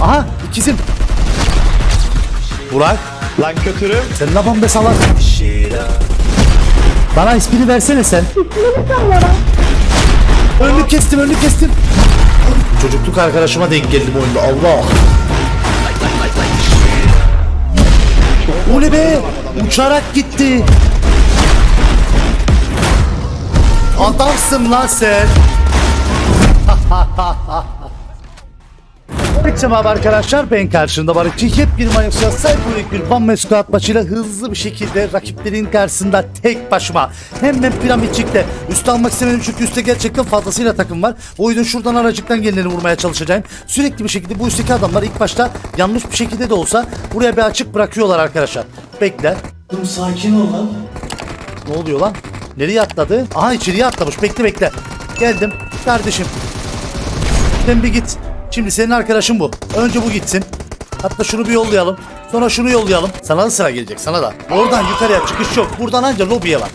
Aha ikizim. Burak Lan kötürüm. sen ne yapıyorsun be salak? Bana ismini versene sen. önünü kestim önünü kestim. Çocukluk arkadaşıma denk geldim oyunda Allah. Ne be? Uçarak gitti. Adamsın lan sen. Herkese merhaba arkadaşlar. Ben karşında Barışçı. Yepyeni manyak sayfalık bir Van Mesut maçıyla hızlı bir şekilde rakiplerin karşısında tek başıma. Hemen piramitçikte üst almak istemedim çünkü üstte gerçekten fazlasıyla takım var. O yüzden şuradan aracıktan geleni vurmaya çalışacağım. Sürekli bir şekilde bu üstteki adamlar ilk başta yanlış bir şekilde de olsa buraya bir açık bırakıyorlar arkadaşlar. Bekle. Dur sakin ol lan. ne oluyor lan? Nereye atladı? Aha içeriye atlamış. Bekle bekle. Geldim. Kardeşim. Sen bir git. Şimdi senin arkadaşın bu. Önce bu gitsin. Hatta şunu bir yollayalım. Sonra şunu yollayalım. Sana da sıra gelecek sana da. Oradan yukarıya çıkış yok. Buradan anca lobiye var.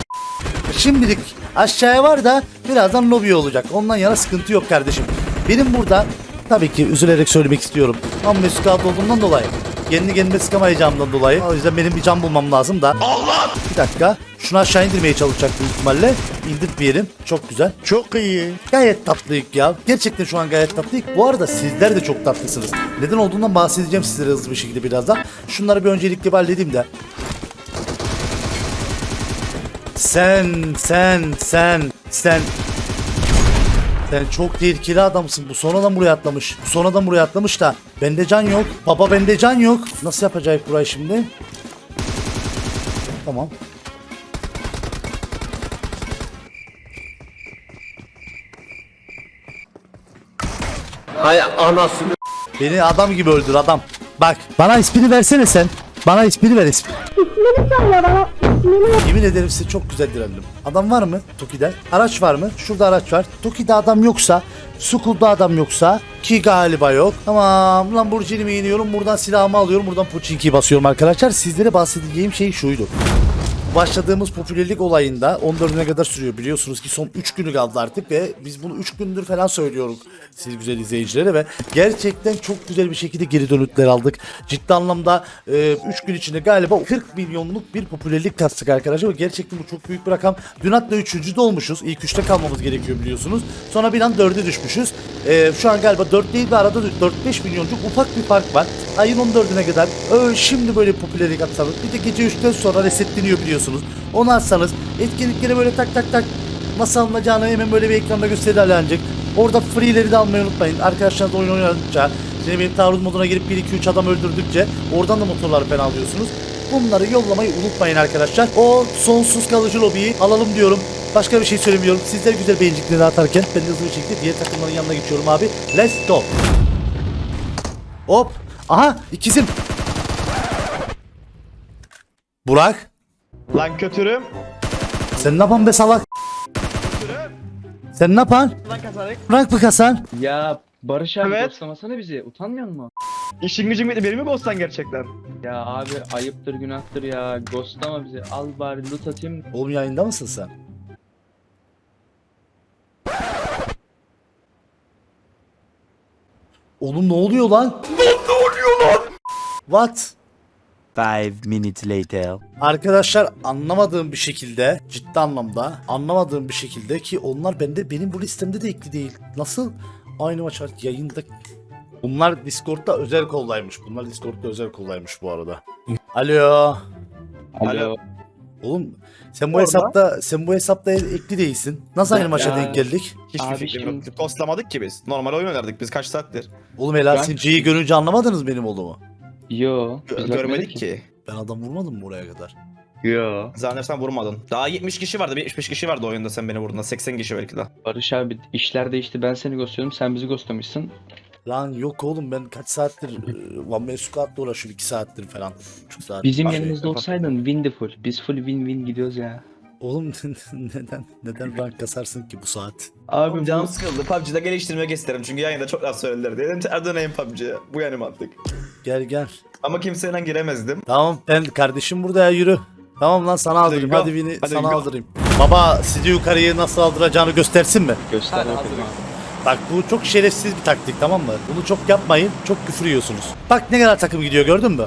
Şimdilik aşağıya var da birazdan lobiye olacak. Ondan yana sıkıntı yok kardeşim. Benim burada tabii ki üzülerek söylemek istiyorum. Ama Mesut abi olduğumdan dolayı. Kendi kendime sıkamayacağımdan dolayı. O yüzden benim bir can bulmam lazım da. Allah! Bir dakika. Şunu aşağı indirmeye çalışacak büyük ihtimalle. İndirtmeyelim. Çok güzel. Çok iyi. Gayet tatlıyık ya. Gerçekten şu an gayet tatlıyık. Bu arada sizler de çok tatlısınız. Neden olduğundan bahsedeceğim sizlere hızlı bir şekilde birazdan. Şunları bir öncelikle halledeyim de. Sen, sen, sen, sen. Sen çok tehlikeli adamsın. Bu sonradan buraya atlamış. Bu sonradan buraya atlamış da. Bende can yok. Baba bende can yok. Nasıl yapacağız burayı şimdi? Tamam. Hay anasını. Beni adam gibi öldür adam. Bak bana ismini versene sen. Bana ismini ver ismi. İsmini söyle bana. İsmini ver. Yemin ederim size çok güzel direndim. Adam var mı Toki'de? Araç var mı? Şurada araç var. Toki'de adam yoksa, Sukul'da adam yoksa ki galiba yok. Tamam Lamborghini'mi iniyorum. Buradan silahımı alıyorum. Buradan Pochinki'yi basıyorum arkadaşlar. Sizlere bahsedeceğim şey şuydu. Başladığımız popülerlik olayında 14'üne kadar sürüyor. Biliyorsunuz ki son 3 günü kaldı artık ve biz bunu 3 gündür falan söylüyoruz siz güzel izleyicilere ve gerçekten çok güzel bir şekilde geri dönütler aldık. Ciddi anlamda 3 gün içinde galiba 40 milyonluk bir popülerlik kastık arkadaşlar ve gerçekten bu çok büyük bir rakam. Dün hatta 3. de olmuşuz. İlk 3'te kalmamız gerekiyor biliyorsunuz. Sonra bir an 4'e düşmüşüz. E, şu an galiba 4 değil de arada 4-5 milyoncuk ufak bir fark var. Ayın 14'üne kadar ö, şimdi böyle popülerlik atsanız bir de gece 3'ten sonra resetleniyor biliyorsunuz. Onu atsanız etkinliklere böyle tak tak tak Masa alınacağını hemen böyle bir ekranda gösteri ancak. Orada free'leri de almayı unutmayın. Arkadaşlarınızla oyun oynadıkça, şimdi benim taarruz moduna girip 1-2-3 adam öldürdükçe oradan da motorları falan alıyorsunuz. Bunları yollamayı unutmayın arkadaşlar. O sonsuz kalıcı lobiyi alalım diyorum. Başka bir şey söylemiyorum. Sizler güzel beğenicikleri atarken ben hızlı bir şekilde diğer takımların yanına geçiyorum abi. Let's go. Hop. Aha ikizim. Burak. Lan kötürüm. Sen ne yapan be salak? Sen ne yapan? Bırak mı kasan? Ya Barış abi Evet. ghostlamasana bizi. Utanmıyor musun? İşin gücün bitti. Beni mi ghostlan gerçekten? Ya abi ayıptır günahtır ya. Ghostlama bizi. Al bari loot atayım. Oğlum yayında mısın sen? Oğlum ne oluyor lan? ne oluyor lan? What? Five minutes later. Arkadaşlar anlamadığım bir şekilde ciddi anlamda anlamadığım bir şekilde ki onlar bende benim bu listemde de ekli değil. Nasıl? Aynı maç yayında. Bunlar Discord'da özel koldaymış. Bunlar Discord'da özel koldaymış bu arada. Alo. Alo. Oğlum sen bu Orada. hesapta sen bu hesapta ekli değilsin. Nasıl aynı maça Ya. denk geldik? Hiçbir Abi fikrim şimdi- yok. Ghostlamadık ki biz. Normal oyun oynardık biz kaç saattir. Oğlum helal Ben- sen C'yi görünce anlamadınız benim olduğumu. Yo. Gö- görmedik ki. Ben adam vurmadım mı buraya kadar? Yo. Zannedersem vurmadın. Daha 70 kişi vardı. 75 kişi vardı oyunda sen beni vurduğunda. 80 kişi belki de. Barış abi işler değişti. Ben seni ghostluyorum. Sen bizi ghostlamışsın. Lan yok oğlum ben kaç saattir e, One Man Squad'la uğraşıyorum 2 saattir falan. 3 saat. Bizim yanımızda olsaydın win de full. Biz full win win gidiyoruz ya. Oğlum neden neden rank kasarsın ki bu saat? Abi Canım bu- sıkıldı. PUBG'de geliştirmek isterim çünkü yayında çok az söylediler diye. Dedim ter döneyim PUBG'ye. Bu yani mantık. Gel gel. Ama kimseyle giremezdim. Tamam ben kardeşim burada ya yürü. Tamam lan sana aldırayım go. hadi beni Hadi sana go. aldırayım. Baba sizi yukarıyı nasıl aldıracağını göstersin mi? göster bakalım. Bak bu çok şerefsiz bir taktik tamam mı? Bunu çok yapmayın. Çok küfür yiyorsunuz. Bak ne kadar takım gidiyor gördün mü?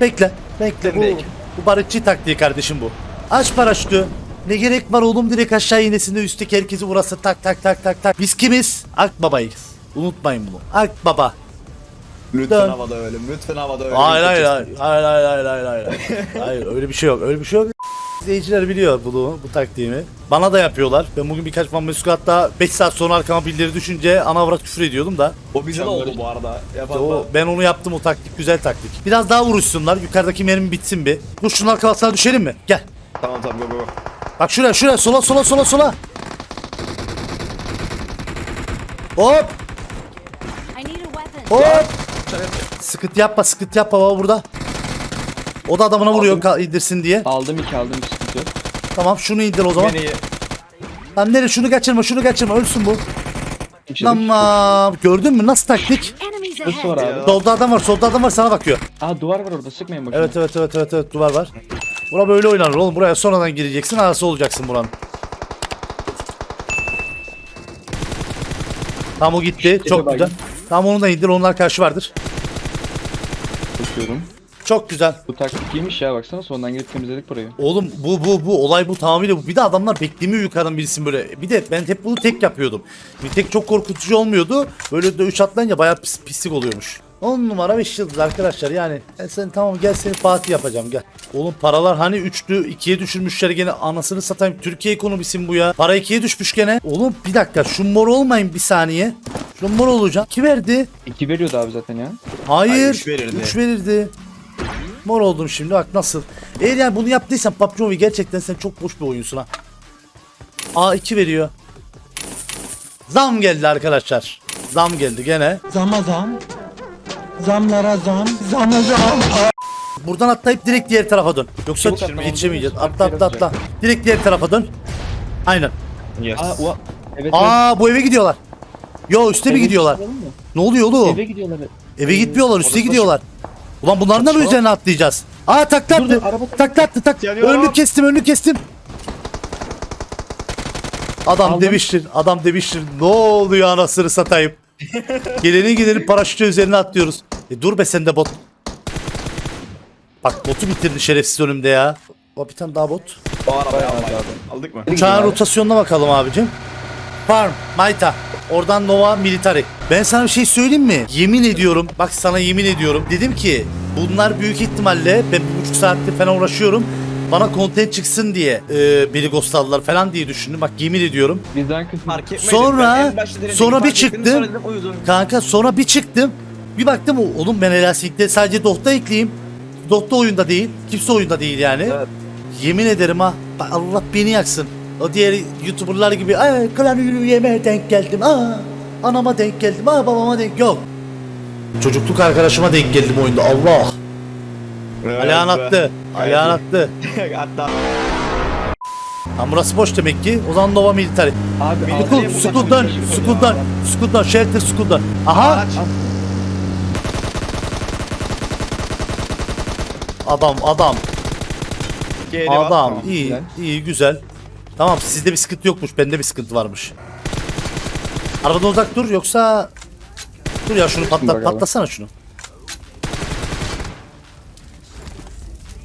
Bekle. Bekle. Bu, Bekle. bu barışçı taktiği kardeşim bu. Aç paraşütü. Ne gerek var oğlum direkt aşağı inesinde üstteki herkesi vurası tak tak tak tak tak. Biz kimiz? Akbaba'yız. Unutmayın bunu. Akbaba. Lütfen Dön. havada öyle. Lütfen havada öyle. Hayır hayır hayır hayır hayır hayır hayır hayır. Hayır öyle bir şey yok. Öyle bir şey yok. İzleyiciler biliyor bunu, bu taktiğimi. Bana da yapıyorlar. Ben bugün birkaç man mesuku hatta 5 saat sonra arkama bildiri düşünce ana avrat küfür ediyordum da. O bize de oldu bu arada. Yapar O, ben onu yaptım o taktik güzel taktik. Biraz daha vuruşsunlar. Yukarıdaki mermi bitsin bir. Dur şunun arkasına düşelim mi? Gel. Tamam tamam go go go. Bak şuraya şuraya sola sola sola sola. Hop I need a weapon. hop. Sıkıntı yapma sıkıntı yapma baba burada. O da adamına vuruyor ka- indirsin diye. Aldım iki aldım bir sıkıntı yok. Tamam şunu indir o zaman. Beni Lan nereye şunu kaçırma şunu kaçırma ölsün bu. İçeri Tamam gördün mü nasıl taktik? Enemies var ahead. abi? Solda adam var solda adam var sana bakıyor. Aa duvar var orada sıkmayın boşuna. Evet evet evet evet evet duvar var. Bura böyle oynanır oğlum buraya sonradan gireceksin arası olacaksın buranın. Tamam o gitti çok bak. güzel. Tamam onu da indir onlar karşı vardır. Tutuyorum. Çok güzel. Bu taktik iyiymiş ya baksana sondan gelip temizledik burayı. Oğlum bu bu bu olay bu tamamıyla bu. Bir de adamlar beklemiyor yukarıdan birisini böyle. Bir de ben hep bunu tek yapıyordum. Bir tek çok korkutucu olmuyordu. Böyle de 3 atlayınca bayağı pis, pislik oluyormuş. 10 numara 5 yıldız arkadaşlar yani. Ben sen tamam gel seni Fatih yapacağım gel. Oğlum paralar hani 3'tü 2'ye düşürmüşler gene anasını satayım. Türkiye ekonomisi mi bu ya? Para 2'ye düşmüş gene. Oğlum bir dakika şu mor olmayın bir saniye. Şu mor olacağım. Kim verdi? İki veriyordu abi zaten ya. Hayır. Ay, üç verirdi. 3 verirdi. Mor oldum şimdi bak nasıl. Eğer yani bunu yaptıysan PUBG Mobile gerçekten sen çok boş bir oyunsun ha. A2 veriyor. Zam geldi arkadaşlar. Zam geldi gene. Zama zam. Zamlara zam. Zama zam. Buradan atlayıp direkt diğer tarafa dön. Yoksa Çabuk yetişemeyeceğiz. Atla atla atla. Direkt diğer tarafa dön. Aynen. Yes. Aa ua. Evet Aa bu eve gidiyorlar. Yo üste mi gidiyorlar? Eve gidiyorlar mı? Ne oluyor oğlum? Eve gidiyorlar. Eve gitmiyorlar üste gidiyorlar. Ulan bunların da mı üzerine atlayacağız? Aa taklattı. Dur, dur, araba- Taklattı tak. Yanıyorum. Önünü kestim önünü kestim. Adam Aldım. demiştir. Adam demiştir. Ne oluyor anasını satayım. Geleni gideni paraşütü üzerine atlıyoruz. E dur be sen de bot. Bak botu bitirdi şerefsiz önümde ya. O bir tane daha bot. O arabayı almayı aldık mı? Uçağın rotasyonuna bakalım abicim. Farm, Mayta. Oradan Nova Military. Ben sana bir şey söyleyeyim mi? Yemin ediyorum. Bak sana yemin ediyorum. Dedim ki bunlar büyük ihtimalle ben bir buçuk saattir falan uğraşıyorum. Bana content çıksın diye e, beni ghostladılar falan diye düşündüm. Bak yemin ediyorum. Bizden kısmı. Fark etmedim. Sonra- en başta sonra fark bir ettim, çıktım. sonra dedim, uyudum. Kanka sonra bir çıktım. Bir baktım oğlum ben Elasik'te sadece Dot'ta ekleyeyim. Dot'ta oyunda değil. Kimse oyunda değil yani. Evet. Yemin ederim ha. bak Allah beni yaksın. O diğer YouTuber'lar gibi ay klan üyeme denk geldim. Aa, anama denk geldim. Aa, babama denk yok. Çocukluk arkadaşıma denk geldim oyunda. Allah. Evet Alihan be. attı. Alihan attı. Hatta Ha burası boş demek ki. O zaman Nova Military. Abi altı- Sukul'dan, Sukul'dan, Sukul'dan, Shelter Sukul'dan. Aha. Adam, adam, adam. İyi, iyi, güzel. Tamam, sizde bir sıkıntı yokmuş, bende bir sıkıntı varmış. Arabadan uzak dur yoksa... Dur ya şunu patlat, bakalım. patlasana şunu.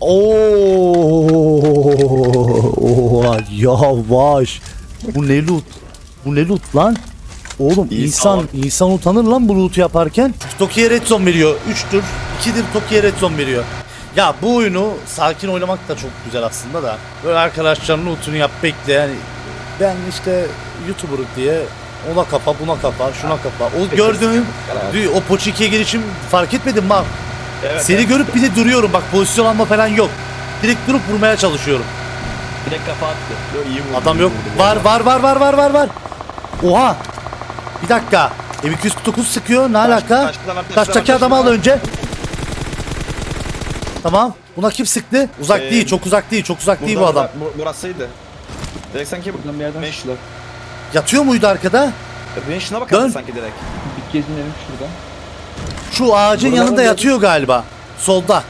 Oo, oha, yavaş. Bu ne loot? Bu ne loot lan? Oğlum İyi, insan ol. insan utanır lan bu loot'u yaparken. Toki'ye red zone veriyor. 3'tür. 2'dir Toki'ye red zone veriyor. Ya bu oyunu sakin oynamak da çok güzel aslında da. Böyle arkadaşların loot'unu yap bekle yani. Ben işte YouTuber diye ona kapa buna kapa şuna kapa. O gördüğün o Poçiki'ye girişim fark etmedim bak. Evet, Seni evet. görüp bir de duruyorum bak pozisyon alma falan yok. Direkt durup vurmaya çalışıyorum. Direkt kafa attı. Yo, iyi vurdu, Adam iyi yok. vurdu. Var var var var var var var. Oha. Bir dakika. M249 sıkıyor. Ne alaka? Taştaki adam, adamı al önce. Tamam. Buna kim sıktı? Uzak Ee, değil. Çok uzak değil. Çok uzak değil bu Burada- adam. bu- Burasıydı. Direkt sanki Buradan bir yerden. Yatıyor muydu arkada? ben şuna bakalım Dön. sanki direkt. Bir gezinelim şuradan. Şu ağacın Buradan yanında mı yatıyor galiba. Solda.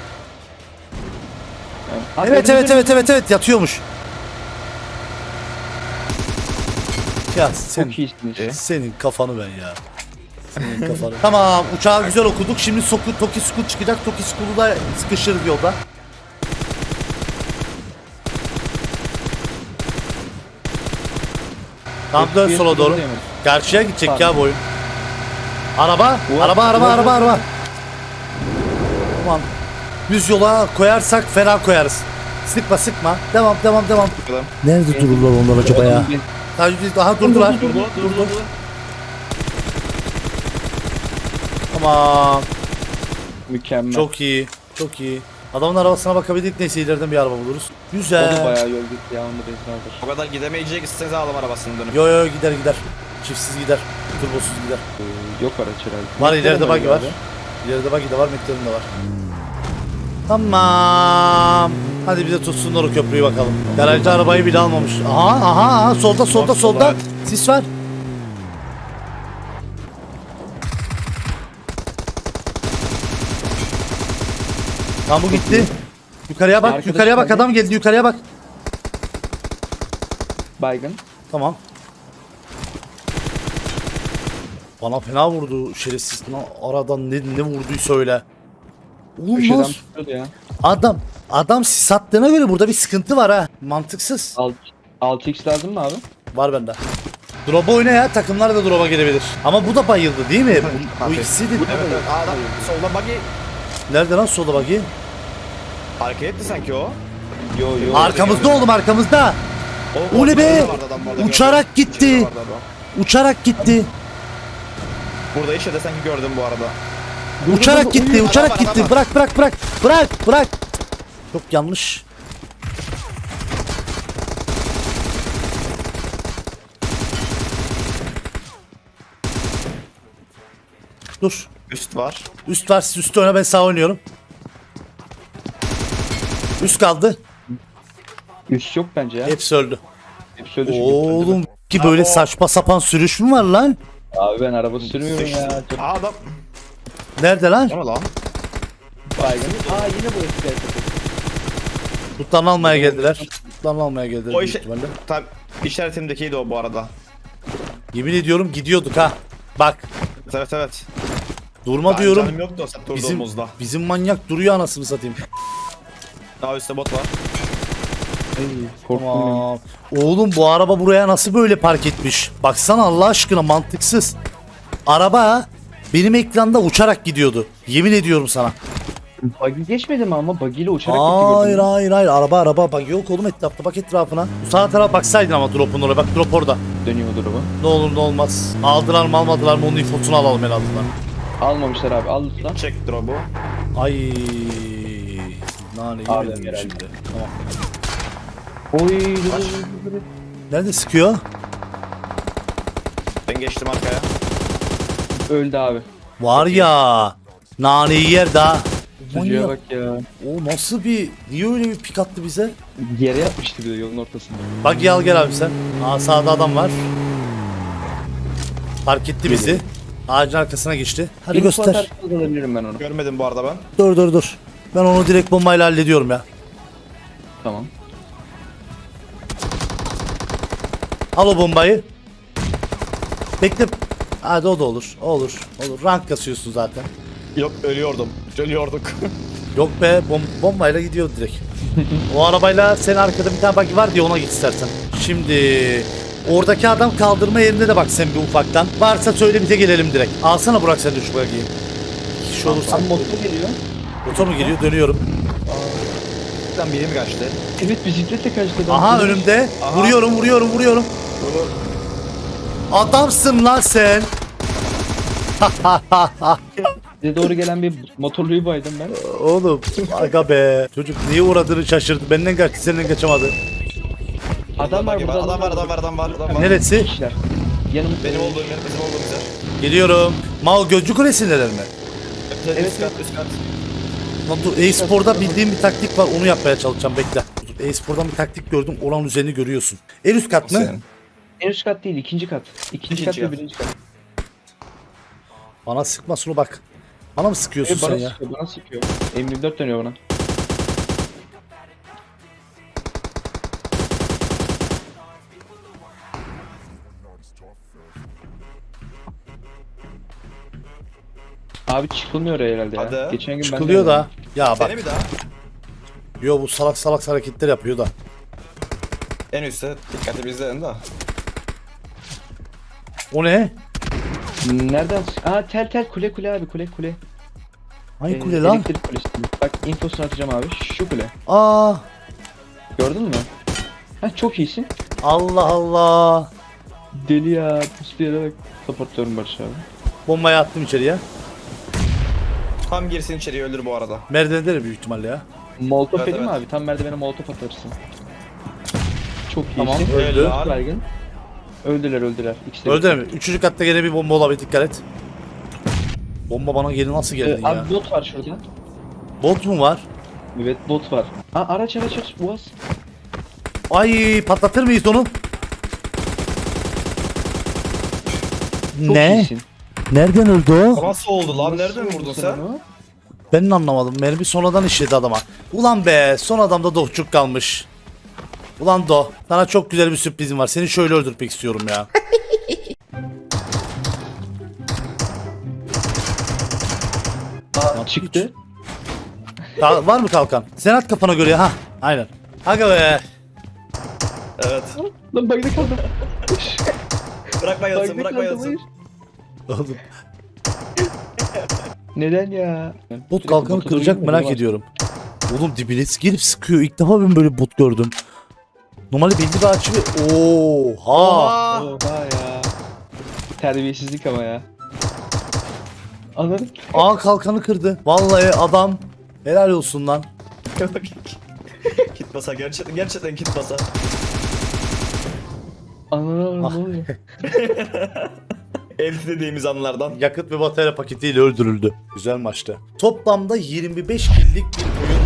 Abi Evet evet evet evet evet yatıyormuş. Ya sen, Çok senin kafanı ben ya. Senin kafanı. tamam uçağı güzel okuduk. Şimdi Soku, Toki School çıkacak. Toki School'u da sıkışırız yolda. Tam dön FPS sola doğru. diyemedim. Karşıya gidecek Pardon. ya boyun. Araba, Bu- araba, araba, bu- araba, araba. Tamam. Düz yola koyarsak fena koyarız. Sıkma sıkma. Devam, devam, devam. Bakalım. Nerede dururlar onlar acaba ya? Daha, daha durdular. Durdu, durdu, durdu. Tamam. Mükemmel. Çok iyi. Çok iyi. Adamın arabasına bakabildik neyse ileriden bir araba buluruz. Güzel. bayağı yol gitti ya onu da benzin. O kadar gidemeyecek isteniz alalım arabasını dönüp. Yo yo gider gider. Çiftsiz gider. Turbosuz gider. Ee, Yok araç herhalde. Var ileride buggy var. İleride buggy de var, McLaren de var. Tamam. Hadi bir de tutsunlar o köprüyü bakalım. Garajda arabayı bile almamış. Aha aha aha solda solda solda. Sis var. Tamam bu gitti. Yukarıya bak, Arkadaş yukarıya bak adam geldi yukarıya bak. Baygın. Tamam. Bana fena vurdu şerefsiz. Lan aradan ne, ne vurduysa öyle. Oğlum Köşeden nasıl? tutuyordu ya. Adam adam sis attığına göre burada bir sıkıntı var ha. Mantıksız. Alt, 6x lazım mı abi? Var bende. Drop'a oyna ya takımlar da drop'a gelebilir. Ama bu da bayıldı değil mi? Bu, bu ikisi de... Evet adam solda buggy Nerede lan solda bakayım? hareket etti sanki o. Yo yo. Arkamızda oğlum arkamızda. O, ne be? orada vardı adam bu arada, Uçarak gördüm. gitti. İçeride vardı adam. Uçarak gitti. Burada işte de sanki gördüm bu arada. Uçarak gitti, uçarak gitti. adam. Bırak bırak bırak. Bırak bırak. Çok yanlış. Dur. Üst var. Üst var, siz üstte oyna ben sağ oynuyorum. Üst kaldı. Üst yok bence ya. Hepsi öldü. Hepsi öldü. Oğlum ki böyle saçma sapan sürüş mü var lan? Abi ben araba sürmüyorum ya. Çok Aa adam. Nerede lan? Ne lan? baygın. Aa yine bu eski hareket. Tutlarını almaya geldiler. Tutlarını almaya geldiler. O büyük işe... ihtimalle. Tabi işaretimdekiydi o bu arada. Yemin ediyorum gidiyorduk ha. Bak Evet evet. durma Ben diyorum. Canım yoktu o set Bizim, durduğumuzda. bizim manyak duruyor anasını satayım. Daha üstte bot var. Korktum. Tamam. Oğlum bu araba buraya nasıl böyle park etmiş? Baksana Allah aşkına mantıksız. Araba benim ekranda uçarak gidiyordu. Yemin ediyorum sana. Buggy geçmedi mi ama buggy ile uçarak gitti Hayır gördün mü? hayır hayır araba araba bak yok oğlum etrafta bak etrafına. Bu sağ tarafa baksaydın ama drop'un oraya bak drop orada. Dönüyor drop'u. Ne olur ne olmaz. Aldılar mı almadılar mı onun infosunu alalım en azından. Almamışlar abi al lütfen. Çek drop'u. Ay. Nane yemedim herhalde. şimdi. Tamam. Oy dur, dur, dur, dur. Nerede sıkıyor? Ben geçtim arkaya. Öldü abi. Var ya. Naneyi yer daha. Çocuğa Manyak. bak ya. O nasıl bir... Niye öyle bir pik attı bize? Yere yapmıştı bir de yolun ortasında. Bak gel gel abi sen. Aa sağda adam var. Fark etti bizi. Ağacın arkasına geçti. Hadi göster. alabilirim ben onu. Görmedim bu arada ben. Dur dur dur. Ben onu direkt bombayla hallediyorum ya. Tamam. Al o bombayı. Bekle. Hadi o da olur. O olur. Olur. Rank kasıyorsun zaten. Yok ölüyordum. Ölüyorduk. Yok be bom- bombayla gidiyor direkt. o arabayla senin arkada bir tane buggy var diye ona git istersen. Şimdi oradaki adam kaldırma yerinde de bak sen bir ufaktan. Varsa söyle bize gelelim direkt. Alsana Burak sen de şu. İki kişi olursa. Abi motor geliyor. Motor mu geliyor? Dönüyorum. Bizden biri mi kaçtı? Evet bisikletle kaçtı. Aha önümde. Aha. Vuruyorum vuruyorum vuruyorum. Adamsın lan sen. Bize doğru gelen bir motorluyu baydım ben. Oğlum aga be. Çocuk niye uğradığını şaşırdı. Benden kaçtı senden kaçamadı. Adam var burada. Adam var adam var adam var. Adam var. Neresi? Kişiler. Yanımızda. Benim olduğum yer bizim olduğumuz yer. Geliyorum. Mao Gözcü Kulesi'ndeler mi? Evet, Evet, üst kat üst kat. Lan dur e-sporda bildiğim bir taktik var onu yapmaya çalışacağım bekle. E-spordan bir taktik gördüm oranın üzerine görüyorsun. En üst kat mı? Senin. En üst kat değil ikinci kat. İkinci, İkinci kat ve birinci kat. Bana sıkma sulu bak. Bana mı sıkıyorsun Ee, sen bana ya? sıkıyor bana sıkıyor. M24 dönüyor bana. Abi çıkılmıyor herhalde ya. Geçen gün ben Çıkılıyor da. yaptım. Ya Seni bak. mi daha? Yo bu salak salak hareketler yapıyor da. En üstte dikkatli bizlerin de. O ne? Nereden? Aa tel tel kule kule abi kule kule. Hangi Ee, kule lan? Elektrik kulesi. Bak infosunu atacağım abi. Şu kule. Aa Gördün mü? Ha çok iyisin. Allah Allah. Deli ya. Pus bir yere bak. Supportluyorum Barış abi. Bombayı attım içeriye. Tam girsin içeriye öldür bu arada. Merdivende büyük ihtimalle ya. Molotov Evet, edeyim mi evet. abi? Tam merdivene molotov atarsın. Çok iyisin. Tamam, öldü. Helal. Öldüler öldüler. İkisi de Öldü mü? Üçüncü katta gene bir bomba olabilir dikkat et. Bomba bana geri nasıl Ee, geldi ya? abi bot var şurada. Bot mu var? Evet bot var. Ha araç araç araç. Boğaz. Ay patlatır mıyız onu? Çok ne? iyisin. Nereden öldü o? Nasıl oldu lan? Nereden Nasıl vurdun sen sen? onu? Ben de anlamadım. Mermi sonradan işledi adama. Ulan be son adamda dohçuk kalmış. Ulan Do sana çok güzel bir sürprizim var. Seni şöyle öldürmek istiyorum ya. Çıktı. Kal- var mı kalkan? Sen at kafana göre ya. Ha, aynen. Aga be. Evet. Lan bagda kaldım. Bırakma Bagda bırakma hayır. Oğlum, Neden ya? Bot kalkanı kıracak merak ediyorum. Oğlum dibine girip sıkıyor. İlk defa ben böyle bot gördüm. Normalde belli bir açı. Oha. Oha! Oha ya. Terbiyesizlik ama ya. Anladın? Aa kalkanı kırdı. Vallahi adam. Helal olsun lan. kit basa gerçekten gerçekten kit basa. Anladın Ah. ne oluyor? Dediğimiz anlardan. Yakıt ve batarya paketiyle öldürüldü. Güzel maçtı. Toplamda 25 killik bir oyunla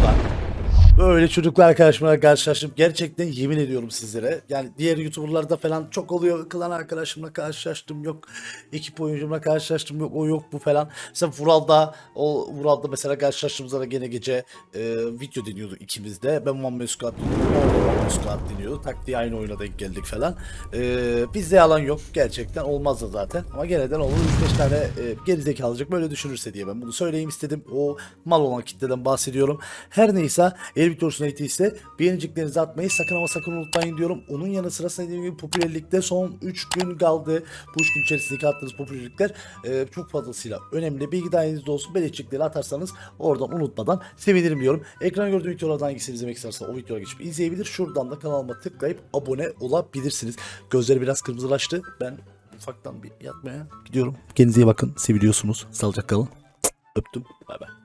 böyle çocuklar arkadaşımla karşılaştım. Gerçekten yemin ediyorum sizlere. Yani diğer YouTuber'larda falan çok oluyor. Klan arkadaşımla karşılaştım yok. Ekip oyuncumla karşılaştım yok. O yok bu falan. Mesela Vural'da o Vural'da mesela karşılaştığımızda da gene gece e, video dinliyorduk ikimiz de. Ben Man Squad dinliyordum. Man Squad dinliyordu. Taktiği aynı oyuna denk geldik falan. E, bizde yalan yok. Gerçekten olmaz da zaten. Ama genelden olur. 3-5 tane e, gerizekalıcık böyle düşünürse diye ben bunu söyleyeyim istedim. O mal olan kitleden bahsediyorum. Her neyse eğer video hoşuna gittiyse beğeniciklerinizi atmayı sakın ama sakın unutmayın diyorum. Onun yanı sıra dediğim gibi popülerlikte son 3 gün kaldı. Bu 3 gün içerisindeki attığınız popülerlikler e, çok fazlasıyla önemli. Bilgi dahilinizde olsun. Beğenicikleri atarsanız oradan unutmadan sevinirim diyorum. Ekrana gördüğüm videolardan hangisini izlemek isterse o videoya geçip izleyebilir. Şuradan da kanalıma tıklayıp abone olabilirsiniz. Gözleri biraz kırmızılaştı. Ben ufaktan bir yatmaya gidiyorum. Kendinize iyi bakın. Seviliyorsunuz. Sağlıcakla kalın. Öptüm. Bay bay.